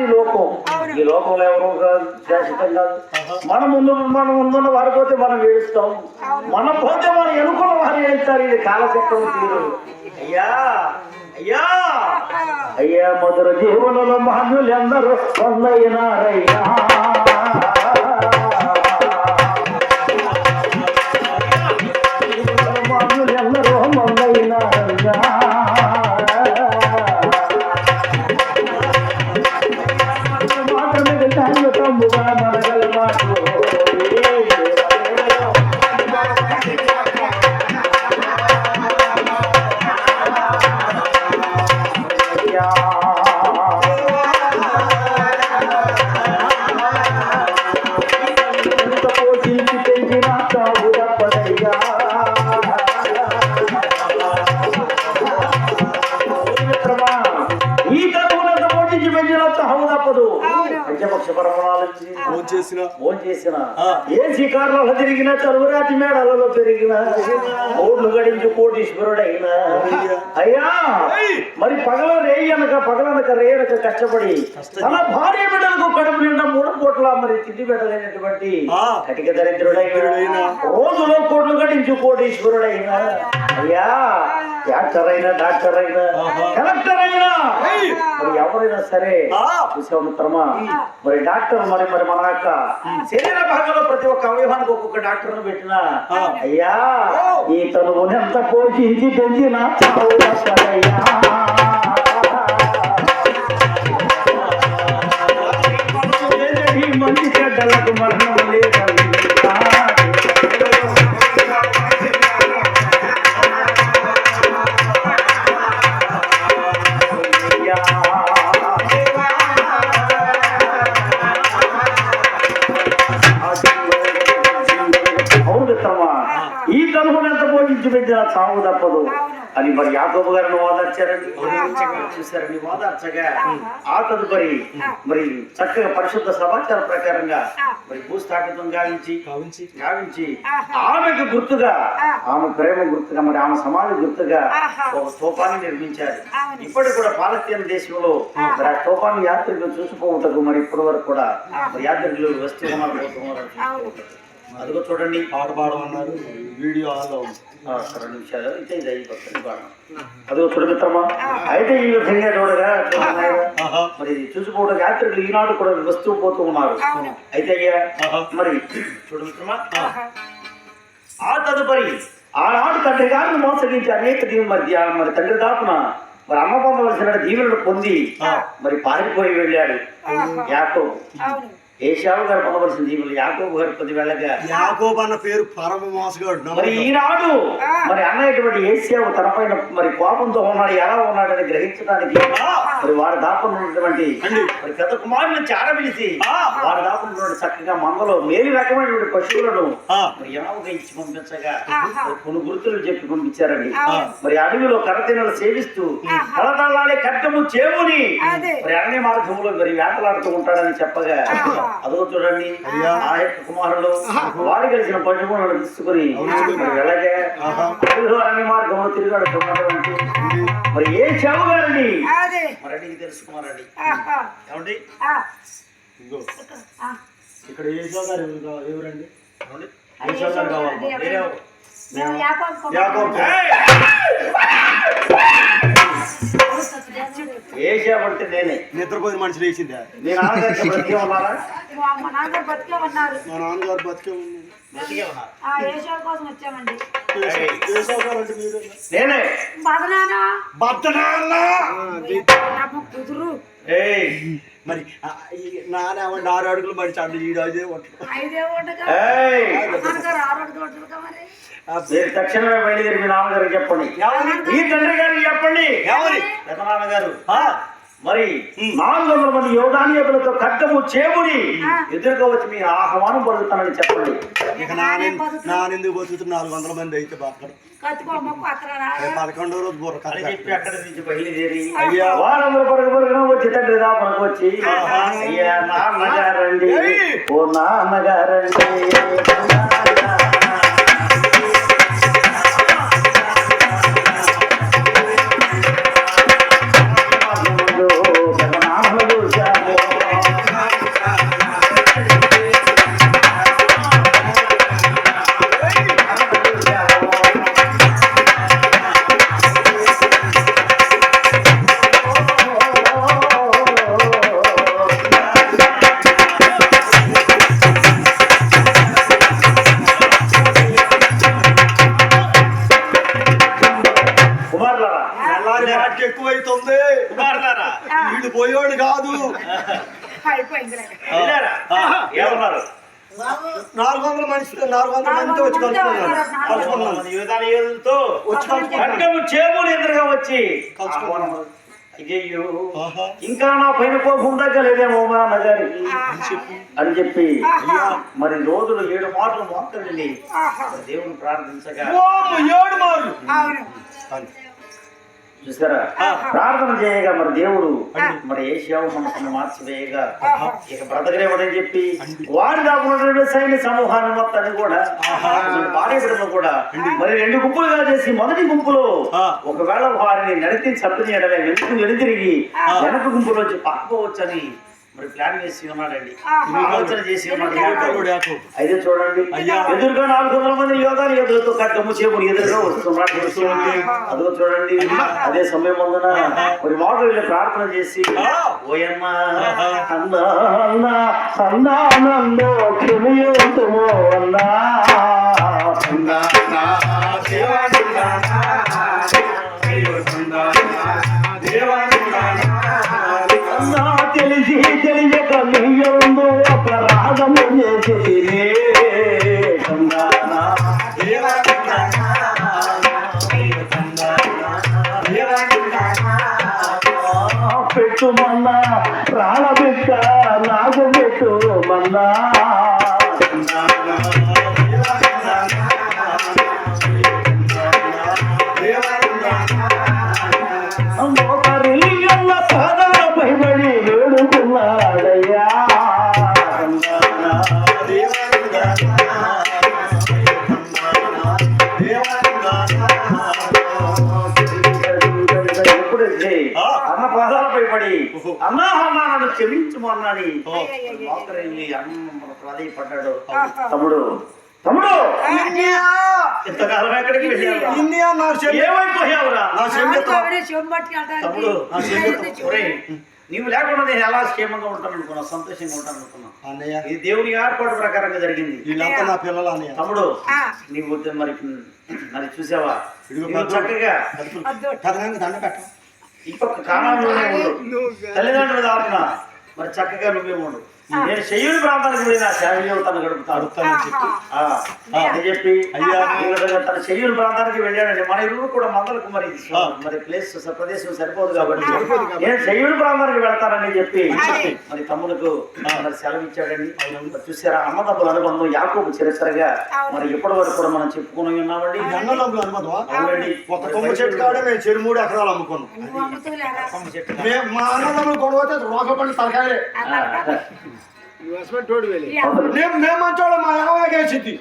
ఈ లోకం. ఈ లోకంలో ఎవరో కాదు శాశ్వతం కాదు. మన ముందు మన ముందున్న వారి పోతే మనం ఏడుస్తాం. మనం పోతే మనం ఎన్నుకున్న వారు ఏడుస్తారు. ఇది కాలచక్రం తీరు. అయ్యా అయ్యా. అయ్యా మధుర జీవనంలో మహన్యులు ఎందరూ పొందైనారయ్యా చేసిన ఫోన్ చేసిన. ఏ శిఖార్లలో తిరిగిన చలువరాతి మేడలలో పెరిగిన కోట్లు గడించి కోటీశ్వరుడైనా అయ్యా! మరి పగల రేయనక పగలనక రేయనక కష్టపడి తన భార్య బిడ్డలకు కడుపు నిండా మూడు కోట్ల మరి తిండి పెట్టలేనటువంటి. కటిక దరిద్రుడైన దరిద్రుడైన. రోజులో కోట్లు గడించి కోటీశ్వరుడైనా అయ్యా యాక్టర్ అయినా డాక్టర్ అయినా. కలెక్టర్ అయినా! మరి ఎవరైనా సరే ఆ. చూసావు మిత్రమా మరి డాక్టర్ మరి మరి మన యొక్క శరీర భాగంలో ప్రతి ఒక్క అవయవానికి ఒక్కొక్క డాక్టర్ పెట్టినా. అయ్యా. ఈ తనువుని ఎంత పోషించి పెంచిన మంచి చెడ్డలకు మరణం చావు తప్పదు. అని మరి యాకోబు గారిని ఓదార్చారండి చూసారండి ఓదార్చగా ఆ. తదుపరి మరి చక్కగా పరిశుద్ధ సమాచార ప్రకారంగా మరి భూస్థాపితం గావించి గావించి. ఆమెకు గుర్తుగా ఆమె ప్రేమ గుర్తుగా మరి ఆమె సమాధి గుర్తుగా ఒక స్తూపాన్ని నిర్మించారు. ఇప్పటికి కూడా పాలస్తీన దేశంలో మరి ఆ స్తూపాన్ని యాత్రికులు చూసిపోవుటకు మరి ఇప్పటి వరకు కూడా యాత్రికులు వస్తూ ఉన్నారు. అదిగో చూడండి పాట పాడమన్నారు. వీడియో ఆన్లో రెండు నిమిషాలు. అయితే ఇది అయిపోతుంది బాగా అదిగో చూడు మిత్రమా. అయితే ఈ విధంగా చూడగా. మరి చూసిపోవడం యాత్రికులు ఈనాడు కూడా వస్తూ పోతూ ఉన్నారు. అయితే అయ్యా. మరి చూడు మిత్రమా. ఆ తదుపరి ఆనాడు తండ్రి గారిని మోసగించి అనేక దీవులు మరి ధ్యా- మరి తండ్రి దాపున మరి అమ్మ పొందవలసిన దీవులను పొంది మరి పారిపోయి వెళ్ళాడు. యాకో ఏషావు గారు పొందవలసిన దీవులు యాకోబు గారు పొంది వెళ్ళగా యాకోబ్ అన్న పేరు పరమ మోసగాడు మరి. ఈనాడు మరి అన్నటువంటి ఏసియావు తన పైన మరి కోపంతో ఉన్నాడు ఎలా ఉన్నాడని గ్రహించడానికి మరి వారి దాపన ఉన్నటువంటి మరి పెద్ద కుమారుని చారబిలిసి ఆ. వారి దాపన ఉన్నటువంటి చక్కగా మందలో మేలు రకమైనటువంటి పశువులను ఆ. మరి ఎలాగ ఇచ్చి పంపించగా? కొన్ని గుర్తులు చెప్పి పంపించారండి. మరి అడవిలో కరతినలు సేవిస్తూ కలతలాడే కట్టము చేముని అదే. మరి అన్ని మార్గంలో మరి వేటలాడుతూ ఉంటాడని చెప్పగా అదో చూడండి ఆ యొక్క కుమారుడు వారి కలిసిన పశువులను తీసుకుని మరి వెళ్ళగా అడవిలో అన్ని మార్గంలో తిరిగాడుతున్నటువంటి మరి ఏ చెవు గారిని అదే. మరి అడిగి ఆహా. ఏమండి? ఆ. ఇక్కడ ఏసో గారు ఎవరు కావాలి? ఎవరండి? ఏమండి? అది ఏసో గారు కావాలి యాకోబు! ఏ అంటే నేనే. నిద్రపోయిన మనిషి లేచిందా మీ ఉన్నారా? నాన్నగారు బతికే ఉన్నారు. మా నాన్నగారు బతికే ఉన్నాడు బ్రతికే ఉన్నారు. ఆ ఏషో కోసం వచ్చామండి. ఏసో గారు అంటే మీరేనా? నేనే. బదనానా బద్దనాన్న! నాకు కుదురు ఏయ్. మరి నానేమంటే ఆరు అడుగులు మరి చండి ఈడు అదే ఉంటాడు ఐదే ఓటగా ఏయ్. నాన్నగారు ఆరు అడుగులు ఓటలుగా మరి? మీరు తక్షణమే బయలుదేరి మీ నాన్నగారికి చెప్పండి. ఈ తండ్రి గారికి చెప్పండి. ఎవరి? పెద్ద నాన్నగారు మరి నాలుగు వందల మంది యోగానియకులతో ఖడ్గము చేముని ఎదురుగా వచ్చి మీ ఆహ్వానం పలుకుతానని చెప్పండి. ఇక నానెందుకు బతుకుతున్న? నాలుగు వందల మంది అయితే పదకొండో రోజు బుర్ర చెప్పి అక్కడి నుంచి బయలుదేరి అయ్యా. వారందరూ పరుగు పరుగున వచ్చి తండ్రి దాపనకు వచ్చి అయ్యా నాన్నగారండి. ఓ నాన్నగారండి. వెళ్ళారా? ఏమన్నారు? నాలుగు వందల మనిషి నాలుగు వందల మందితో వచ్చి కలుసుకున్నాను. చేములు ఎదురుగా వచ్చి. ఆహా. ఇంకా నా పైన కోపం తగ్గలేదేమో మా నగారికి అని చెప్పి మరి రోజులు ఏడు మాట్లాడి ఆహా. దేవుని ప్రార్థించగా. ఏడు మార్లు అవును. చూసారా? ప్రార్థన చేయగా మరి దేవుడు మరి ఏషియావు మనసును మార్చివేయగా. ఇక బ్రతకలేమని చెప్పి వారి దాకున్నటువంటి సైన్య సమూహాన్ని మొత్తాన్ని కూడా బిడ్డలు కూడా మరి రెండు గుంపులుగా చేసి మొదటి గుంపులో. ఒకవేళ వారిని నడిచి చంపిన వెనుక వెనుతిరిగి వెనక గుంపులో వచ్చి పాకపోవచ్చని మరి ప్లాన్ చేసి ఉన్నాడండి. ఆలోచన చేసి ఉన్నాడు. అయితే చూడండి. ఎదురుగా నాలుగు వందల మంది యోగాలు ఎదురుతో కట్టము చేపుడు ఎదురుగా వస్తున్నాడు. అదిగో చూడండి. అదే సమయం అందున మరి మాట వీళ్ళు ప్రార్థన చేసి ఓయమ్మ అన్నా అన్నా అన్నా నన్ను అన్నా. పెట్టుమన్నా ప్రాణ క్షమించము ప్రాధాయపడ్డాడు తమ్ముడు తమ్ముడు ఇంతకాలం ఎక్కడికి ఏమైపోయావురా తమ్ముడు నీవు లేకుండా నేను ఎలా క్షేమంగా ఉంటాను అనుకున్నా సంతోషంగా ఉంటాను అనుకున్నా అన్నయ్య ఇది దేవుని ఏర్పాటు ప్రకారంగా జరిగింది వీళ్ళంతా నా పిల్లలు అన్నయ్య తమ్ముడు ఆ. నీవు వద్దు మరి మరి చూసావా. చక్కగా దండ పెట్ట ఈ పక్క కాలంలోనే ఉండు తల్లిదండ్రులు దాటున మరి చక్కగా నువ్వే ఉండు. నేను శయ్యుని ప్రాంతానికి వెళ్ళిన శారీలో తను గడుపుతాడు అని చెప్పి. అయ్యా. తన శయ్యుని ప్రాంతానికి వెళ్ళాడండి మన ఇరువురు కూడా మందలకు మరి. మరి ప్లేస్ ప్రదేశం సరిపోదు కాబట్టి. నేను శయ్యుని ప్రాంతానికి వెళ్తానని చెప్పి. మరి తమ్ముడుకు మరి సెలవు ఇచ్చాడండి చూసారా అన్నదమ్ముల అనుబంధం యాకోబు చిరసరగా మరి ఎప్పటి వరకు కూడా మనం చెప్పుకుని ఉన్నామండి? అన్నదమ్ములు అవునండి. ఒక కొమ్మ చెట్టు కాడ మేము చెరు మూడు ఎకరాలు అమ్ముకున్నాం. నువ్వు అమ్ముతూలేరా కొమ్మ చెట్టు. మేము మా అన్నదమ్ములు కొనుగోతే రోగపడి తలకాయలే. ఈ మేము మంచోళ్ళం మా ఎగవాగే చిత్తి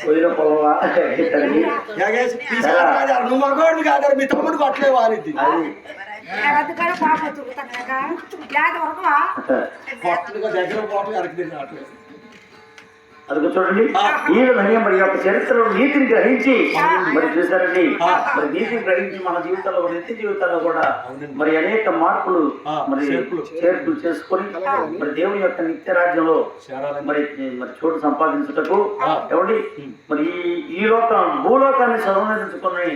కొయ్యల పొలవా నువ్వు మగవాడివి కాదు మీ తమ్ముడు కొట్టలే వారిద్ది అది. అందుకని పాప తిరుగుతాను అదిగో చూడండి. ఈ విధంగా మరి యొక్క చరిత్రలో నీతిని గ్రహించి మరి చూసారండి మరి నీతిని గ్రహించి మన జీవితంలో నిత్య జీవితాల్లో కూడా మరి అనేక మార్పులు మరి చేర్పులు. చేసుకొని మరి దేవుని యొక్క నిత్య రాజ్యంలో. మరి మరి చోటు సంపాదించుటకు ఏమండి? మరి ఈ లోకం భూలోకాన్ని సంబంధించుకుని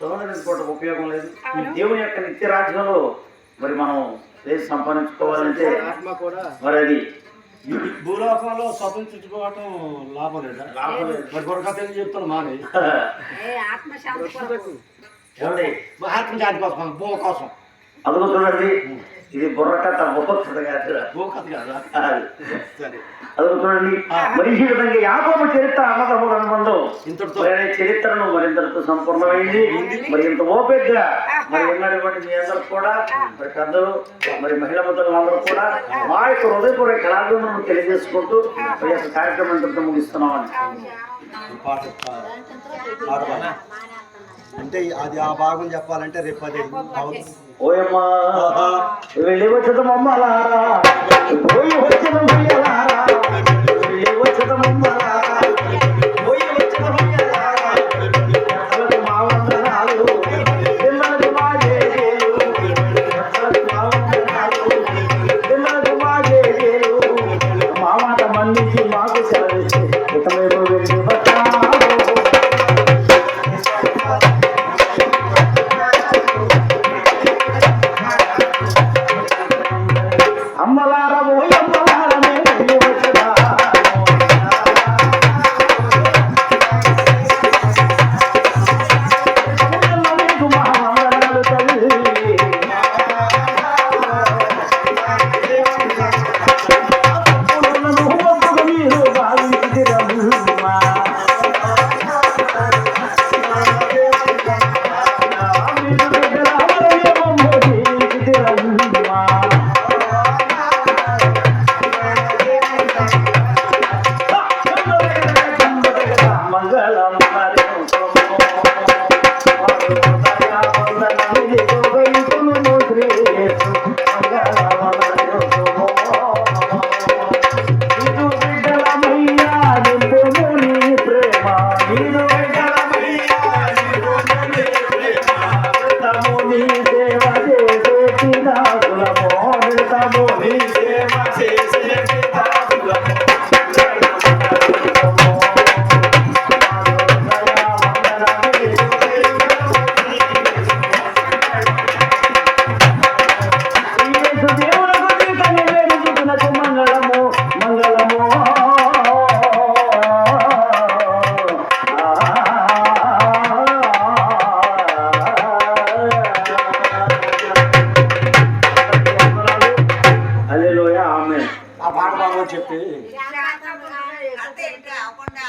సంబంధించుకోవడం ఉపయోగం లేదు. దేవుని యొక్క నిత్య రాజ్యంలో మరి మనం సంపాదించుకోవాలంటే మరి అది భూలోకంలో స్వతంత్రించుకోవటం లాభం లేదా? లాభం లేదు. మరి బుర్రకథ ఏం చెప్తాను మాని? ఏ ఆత్మశాంతి కోసం. భూ కోసం అదిగో చూడండి. ఇది బుర్రకథ బుర్రకథ కాదు. అది. చూడండి మరి ఈ విధంగా యాకోబు చరిత్ర అన్నదమ్ముల అనుబంధం ఇంతటితో. మరి అనే చరిత్రను మరింతటితో సంపూర్ణమైంది. మరి ఇంత ఓపికగా మరి ఉన్నటువంటి మీ అందరూ కూడా మరి పెద్దలు మరి మహిళా మద్దలు అందరూ కూడా మా యొక్క హృదయపూర్వక కళాభిమానం తెలియజేసుకుంటూ మరి యొక్క కార్యక్రమం ముగిస్తున్నామని పాట పాట. అంటే అది ఆ భాగం చెప్పాలంటే రేపు అది. ఓయమ్మా వెళ్ళి వచ్చిన మమ్మలారా పోయి వచ్చిన మయ్యలారా వెళ్ళి వచ్చిన మమ్మలారా Yeah.